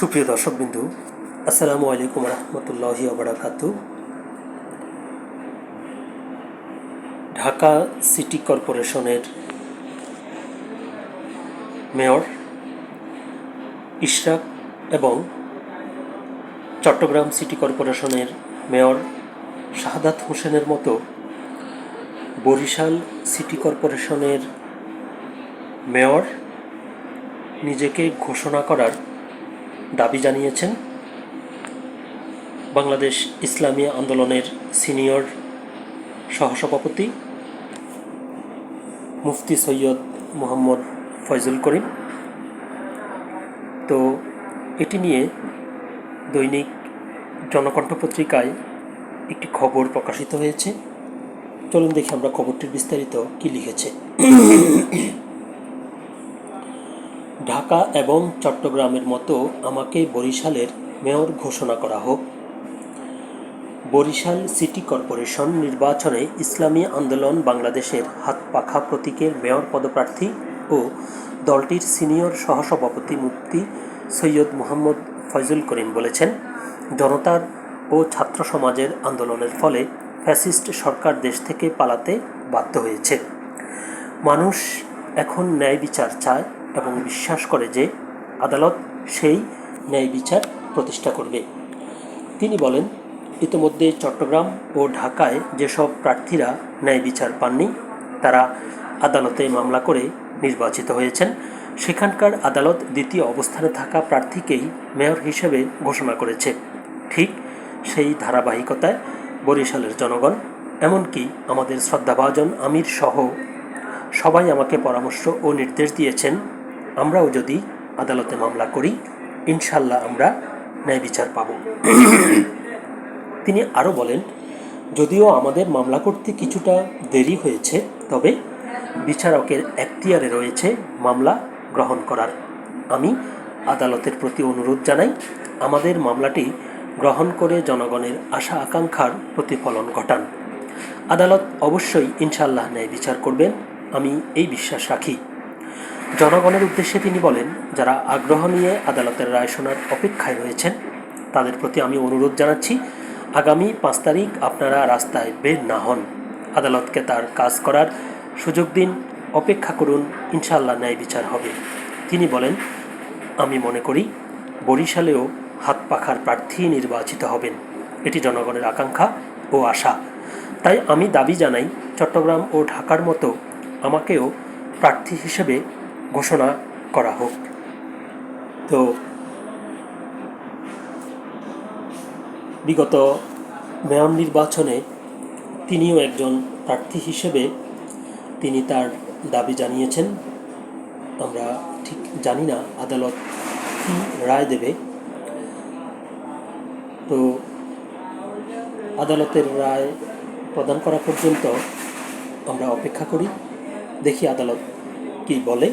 সুপ্রিয় দর্শকবিন্দু, আসসালামু আলাইকুম রহমতুল্লাহি ওবরাকাত ঢাকা সিটি কর্পোরেশনের মেয়র ইশরাক এবং চট্টগ্রাম সিটি কর্পোরেশনের মেয়র শাহাদাত হোসেনের মতো বরিশাল সিটি কর্পোরেশনের মেয়র নিজেকে ঘোষণা করার দাবি জানিয়েছেন। বাংলাদেশ ইসলামী আন্দোলনের সিনিয়র সহসভাপতি মুফতি সৈয়দ মোহাম্মদ ফয়জুল করিম। তো এটি নিয়ে দৈনিক জনকণ্ঠ পত্রিকায় একটি খবর প্রকাশিত হয়েছে। চলুন দেখি আমরা খবরটির বিস্তারিত কি লিখেছে। ঢাকা এবং চট্টগ্রামের মতো আমাকে বরিশালের মেয়র ঘোষণা করা হোক। বরিশাল সিটি কর্পোরেশন নির্বাচনে ইসলামী আন্দোলন বাংলাদেশের হাত পাখা প্রতীকের মেয়র পদপ্রার্থী ও দলটির সিনিয়র সহসভাপতি মুফতি সৈয়দ মোহাম্মদ ফয়জুল করিম বলেছেন, জনতার ও ছাত্র সমাজের আন্দোলনের ফলে ফ্যাসিস্ট সরকার দেশ থেকে পালাতে বাধ্য হয়েছে। মানুষ এখন ন্যায় বিচার চায় এবং বিশ্বাস করে যে আদালত সেই ন্যায় বিচার প্রতিষ্ঠা করবে। তিনি বলেন, ইতিমধ্যে চট্টগ্রাম ও ঢাকায় যেসব প্রার্থীরা ন্যায় বিচার পাননি, তারা আদালতে মামলা করে নির্বাচিত হয়েছেন। সেখানকার আদালত দ্বিতীয় অবস্থানে থাকা প্রার্থীকেই মেয়র হিসেবে ঘোষণা করেছে। ঠিক সেই ধারাবাহিকতায় বরিশালের জনগণ, এমনকি আমাদের শ্রদ্ধাভাজন আমির সহ সবাই আমাকে পরামর্শ ও নির্দেশ দিয়েছেন আমরাও যদি আদালতে মামলা করি, ইনশাল্লাহ আমরা ন্যায় বিচার পাব। তিনি আরও বলেন, যদিও আমাদের মামলা করতে কিছুটা দেরি হয়েছে, তবে বিচারকের এখতিয়ারে রয়েছে মামলা গ্রহণ করার। আমি আদালতের প্রতি অনুরোধ জানাই, আমাদের মামলাটি গ্রহণ করে জনগণের আশা আকাঙ্ক্ষার প্রতিফলন ঘটান। আদালত অবশ্যই ইনশাল্লাহ ন্যায় বিচার করবেন, আমি এই বিশ্বাস রাখি। জনগণের উদ্দেশ্যে তিনি বলেন, যারা আগ্রহ নিয়ে আদালতের রায় শোনার অপেক্ষায় রয়েছেন, তাদের প্রতি আমি অনুরোধ জানাচ্ছি, আগামী পাঁচ তারিখ আপনারা রাস্তায় বের না হন। আদালতকে তার কাজ করার সুযোগ দিন, অপেক্ষা করুন ইনশাল্লাহ ন্যায় বিচার হবে। তিনি বলেন, আমি মনে করি, বরিশালেও হাত পাখার প্রার্থী নির্বাচিত হবেন। এটি জনগণের আকাঙ্ক্ষা ও আশা। তাই আমি দাবি জানাই, চট্টগ্রাম ও ঢাকার মতো আমাকেও প্রার্থী হিসেবে ঘোষণা করা হোক। তো বিগত মেয়র নির্বাচনে তিনিও একজন প্রার্থী হিসেবে তিনি তার দাবি জানিয়েছেন। আমরা ঠিক জানি না আদালত কী রায় দেবে। তো আদালতের রায় প্রদান করা পর্যন্ত আমরা অপেক্ষা করি। দেখি আদালত কি বলে।